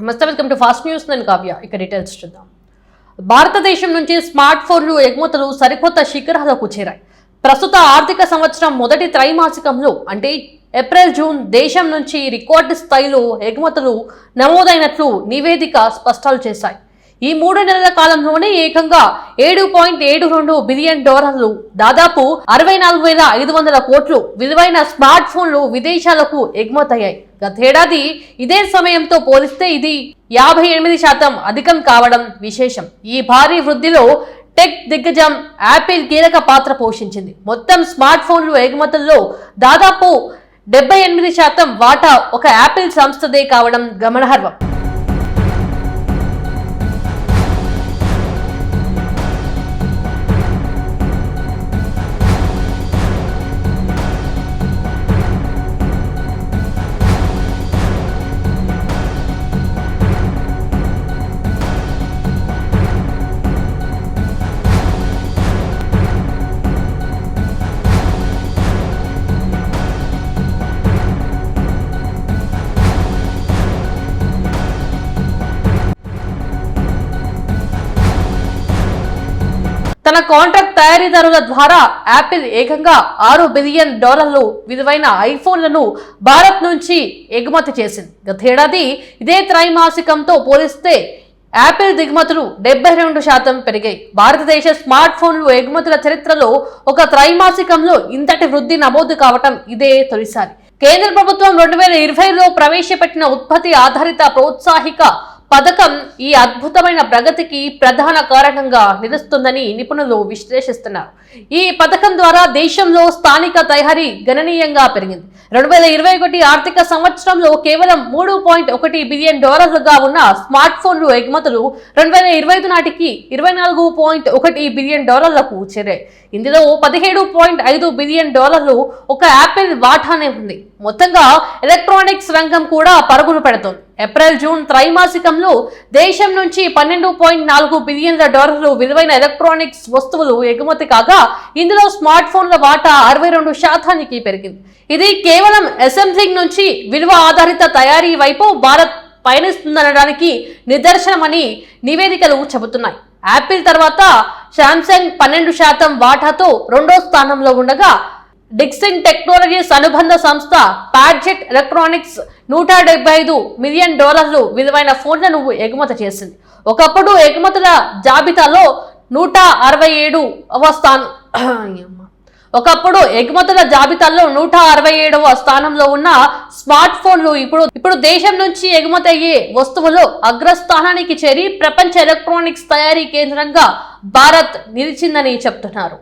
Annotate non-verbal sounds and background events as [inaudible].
నమస్తే welcome to fast news. నేను కావ్య. ఇక డీటెయిల్స్ చూద్దాం. భారతదేశం నుంచి స్మార్ట్ ఫోన్లు ఎగుమతులు సరికొత్త శిఖరాలకు చేరాయి. ప్రస్తుత ఆర్థిక సంవత్సరం మొదటి త్రైమాసికంలో అంటే ఏప్రిల్ జూన్ దేశం నుంచి రికార్డు స్థాయిలో ఎగుమతులు నమోదైనట్లు నివేదిక స్పష్టాలు చేశాయి. ఈ మూడు నెలల కాలంలోనే ఏకంగా ఏడు పాయింట్ ఏడు రెండు బిలియన్ డాలర్లు దాదాపు అరవై నాలుగు వేల ఐదు వందల కోట్లు విలువైన స్మార్ట్ ఫోన్లు విదేశాలకు ఎగుమతయ్యాయి. గతేడాది ఇదే సమయంతో పోలిస్తే ఇది యాభై ఎనిమిది శాతం అధికం కావడం విశేషం. ఈ భారీ వృద్ధిలో టెక్ దిగ్గజం యాపిల్ కీలక పాత్ర పోషించింది. మొత్తం స్మార్ట్ ఫోన్లు ఎగుమతుల్లో దాదాపు డెబ్బై ఎనిమిది శాతం వాటా ఒక యాపిల్ సంస్థదే కావడం గమనార్హం. తన కాంట్రాక్ట్ తయారీదారుల ద్వారా యాపిల్ ఏకంగా ఆరు బిలియన్ డాలర్లు విలువైన ఐఫోన్లను భారత్ నుంచి ఎగుమతి చేసింది. గతేడాది ఇదే త్రైమాసికంతో పోలిస్తే యాపిల్ దిగుమతులు డెబ్బై రెండు శాతం పెరిగాయి. భారతదేశ స్మార్ట్ ఫోన్లు ఎగుమతుల చరిత్రలో ఒక త్రైమాసికంలో ఇంతటి వృద్ధి నమోదు కావటం ఇదే తొలిసారి. కేంద్ర ప్రభుత్వం రెండు వేల ఇరవైలో ప్రవేశపెట్టిన ఉత్పత్తి ఆధారిత ప్రోత్సాహిక పథకం ఈ అద్భుతమైన ప్రగతికి ప్రధాన కారణంగా నిలుస్తుందని నిపుణులు విశ్లేషిస్తున్నారు. ఈ పథకం ద్వారా దేశంలో స్థానిక తయారీ గణనీయంగా పెరిగింది. రెండు వేల ఇరవై ఒకటి ఆర్థిక సంవత్సరంలో కేవలం మూడు పాయింట్ ఒకటి బిలియన్ డాలర్లుగా ఉన్న స్మార్ట్ ఫోన్లు ఎగుమతులు రెండు వేల ఇరవై ఐదు నాటికి ఇరవై నాలుగు పాయింట్ ఒకటి బిలియన్ డాలర్లకు చేరాయి. ఇందులో పదిహేడు పాయింట్ ఐదు బిలియన్ డాలర్లు ఒక యాపిల్ వాటానే ఉంది. మొత్తంగా ఎలక్ట్రానిక్స్ రంగం కూడా పరుగులు పెడుతోంది. ఏప్రిల్ జూన్ త్రైమాసికంలో దేశం నుంచి పన్నెండు పాయింట్ నాలుగు బిలియన్ల డాలర్లు విలువైన ఎలక్ట్రానిక్స్ వస్తువులు ఎగుమతి కాగా ఇందులో స్మార్ట్ ఫోన్ల వాటా అరవై రెండు శాతానికి పెరిగింది. ఇది కేవలం అసెంబ్లింగ్ నుంచి విలువ ఆధారిత తయారీ వైపు భారత్ పయనిస్తుందనడానికి నిదర్శనమని నివేదికలు చెబుతున్నాయి. యాపిల్ తర్వాత శాంసంగ్ పన్నెండు శాతం వాటాతో రెండో స్థానంలో ఉండగా డిక్సింగ్ టెక్నాలజీస్ అనుబంధ సంస్థ ప్యాడ్జెట్ ఎలక్ట్రానిక్స్ నూట డెబ్బై ఐదు మిలియన్ డాలర్లు విలువైన ఫోన్లను ఎగుమతి చేసింది. ఒకప్పుడు ఎగుమతుల జాబితాలో నూట అరవై ఏడు స్థానం. [clears throat] ఒకప్పుడు ఎగుమతుల జాబితాలో నూట అరవై ఏడవ స్థానంలో ఉన్న స్మార్ట్ ఫోన్లు ఇప్పుడు ఇప్పుడు దేశం నుంచి ఎగుమతి అయ్యే వస్తువులు అగ్రస్థానానికి చేరి ప్రపంచ ఎలక్ట్రానిక్స్ తయారీ కేంద్రంగా భారత్ నిలిచిందని చెప్తున్నారు.